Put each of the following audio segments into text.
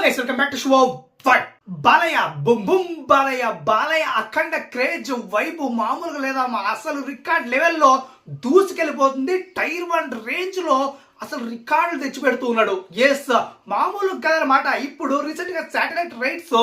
Okay, so welcome back to Shua Fire. Balayya boom boom Balayya Balayya Akhanda craze వైపు మామూలుగా లేదా మా అసలు రికార్డ్ లెవెల్లో దూసుకెళ్ళిపోతుంది. టైర్ వన్ రేంజ్లో అసలు రికార్డులు తెచ్చిపెడుతూ ఉన్నాడు. ఎస్ మామూలు కాదనమాట ఇప్పుడు రీసెంట్గా శాటిలైట్ రైట్స్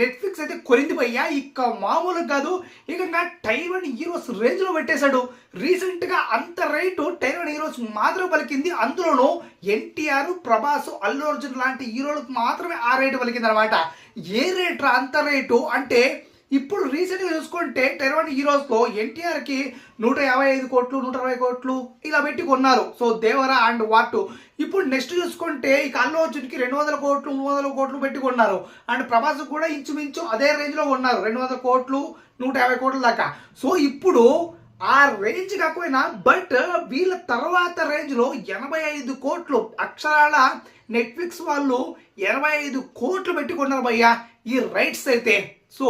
నెట్ఫ్లిక్స్ అయితే కొరిందిపోయా. ఇక మామూలు కాదు. ఇక టైర్ వన్ హీరోస్ రేంజ్లో పెట్టేశాడు. రీసెంట్గా అంత రేటు టైర్ వన్ హీరోస్ మాత్రమే పలికింది. అందులోనూ ఎన్టీఆర్ ప్రభాస్ అల్లు అర్జున్ లాంటి హీరోలకు మాత్రమే ఆ రేటు పలికింది అనమాట ఏ రేట్ అంత రేటు? అంటే ఇప్పుడు రీసెంట్గా చూసుకుంటే టెరవన్ హీరోస్లో ఎన్టీఆర్కి నూట యాభై ఐదు కోట్లు నూట అరవై కోట్లు ఇలా పెట్టి కొన్నారు. సో దేవరా అండ్ వాటు. ఇప్పుడు నెక్స్ట్ చూసుకుంటే ఇక అల్లు అర్జున్కి రెండు వందల కోట్లు మూడు వందల కోట్లు పెట్టి కొన్నారు. అండ్ ప్రభాస్ కూడా ఇంచుమించు అదే రేంజ్లో కొన్నారు. రెండు వందల కోట్లు నూట యాభై కోట్ల దాకా. సో ఇప్పుడు ఆ రేంజ్ కాకపోయినా బట్ వీళ్ళ తర్వాత రేంజ్లో ఎనభై ఐదు కోట్లు అక్షరాల నెట్ఫ్లిక్స్ వాళ్ళు ఎనభై ఐదు కోట్లు పెట్టుకున్నారు భయ్యా ఈ రైట్స్ అయితే. సో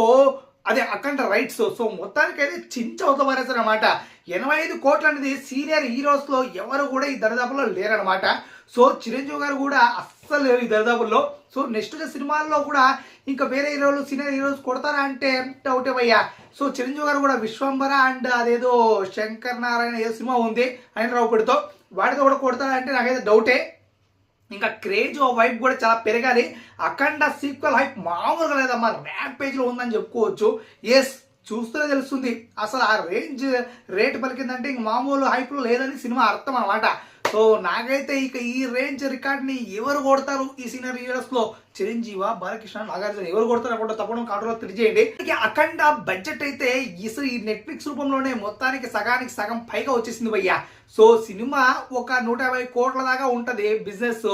అదే అఖండ రైట్స్ సో మొత్తానికైతే చించ అవుతారు అనమాట ఎనభై ఐదు కోట్లు అనేది సీనియర్ హీరోస్లో ఎవరు కూడా ఈ దరిదాపులో లేరనమాట సో చిరంజీవి గారు కూడా అస్సలు లేరు ఈ దరిదాపుల్లో. సో నెక్స్ట్ సినిమాల్లో కూడా ఇంకా వేరే హీరోలు సీనియర్ హీరోస్ కొడతారా అంటే డౌటే భయ్యా. సో చిరంజీవి గారు కూడా విశ్వంబర అండ్ అదేదో శంకర్ నారాయణ ఏదో సినిమా ఉంది ఆయన రావుపడితో వాడితో కూడా కొడతారా అంటే నాకైతే డౌటే ఇంకా క్రేజ్ వైప్ కూడా చాలా పెరగాలి. అఖండ సీక్వెల్ హైప్ మామూలుగా లేదమ్మా ర్యాంప్ పేజ్లో ఉందని చెప్పుకోవచ్చు. ఎస్ చూస్తూనే తెలుస్తుంది. అసలు ఆ రేంజ్ రేట్ పలికిందంటే ఇంక మామూలు హైప్లో లేదని సినిమా అర్థం అనమాట సో నాకైతే ఇక ఈ రేంజ్ రికార్డ్ని ఎవరు కొడతారు ఈ సీనియర్ హీరోస్లో? చిరంజీవ బాలకృష్ణ నాగార్జున. ఎవరు కొడతారు అనుకుంటే తప్పడం కాటలో తెలియజేయండి. అఖండ బడ్జెట్ అయితే ఇసు ఈ నెట్ఫ్లిక్స్ రూపంలోనే మొత్తానికి సగానికి సగం పైగా వచ్చేసింది భయ్యా. సో సినిమా ఒక నూట యాభై కోట్ల దాకా ఉంటది బిజినెస్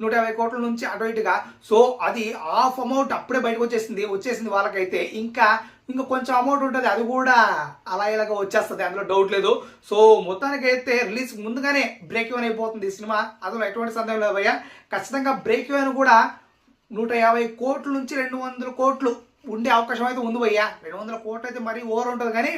నూట యాభై కోట్ల నుంచి అటు ఇటుగా. సో అది హాఫ్ అమౌంట్ అప్పుడే బయటకు వచ్చేసింది. వచ్చేసింది వాళ్ళకైతే. ఇంకా ఇంకా కొంచెం అమౌంట్ ఉంటుంది. అది కూడా అలా ఇలాగ వచ్చేస్తుంది. అందులో డౌట్ లేదు. సో మొత్తానికి అయితే రిలీజ్ ముందుగానే బ్రేక్ ఇవన్ అయిపోతుంది ఈ సినిమా. అందులో ఎటువంటి సందేహం లేదు భయ్యా. ఖచ్చితంగా బ్రేక్ ఇవన్ కూడా నూట యాభై కోట్ల నుంచి రెండు వందల కోట్లు ఉండే అవకాశం అయితే ఉంది భయ్యా. రెండు వందల కోట్లు అయితే మరీ ఓవర్ ఉంటుంది. కానీ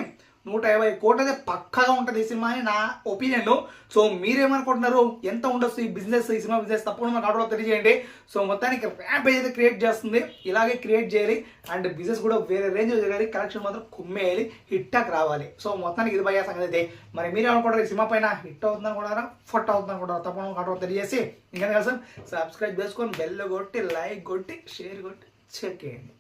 నూట యాభై కోట్లదే పక్కాగా ఉంటుంది ఈ సినిమా అని నా ఒపీనియన్ సో మీరేమనుకుంటున్నారు? ఎంత ఉండొచ్చు ఈ బిజినెస్ ఈ సినిమా బిజినెస్ తప్పకుండా నాకు ఆర్డర్లో తెలియజేయండి. సో మొత్తానికి ర్యాంప్ అయితే క్రియేట్ చేస్తుంది. ఇలాగే క్రియేట్ చేయాలి. అండ్ బిజినెస్ కూడా వేరే రేంజ్ చేయాలి కలెక్షన్ మాత్రం కుమ్మేయాలి. హిట్టాక్ రావాలి. సో మొత్తానికి ఇది భయ్యా సంగతి అయితే. మరి మీరేమనుకుంటారు ఈ సినిమా పైన హిట్ అవుతుంది అనుకుంటారా ఫట్ అవుతుంది అనుకుంటారా తప్పకుండా ఆర్డర్ తెలియజేసి. ఇంకా కోసం సబ్స్క్రైబ్ చేసుకొని బెల్ కొట్టి లైక్ కొట్టి షేర్ కొట్టి చెక్ చేయండి.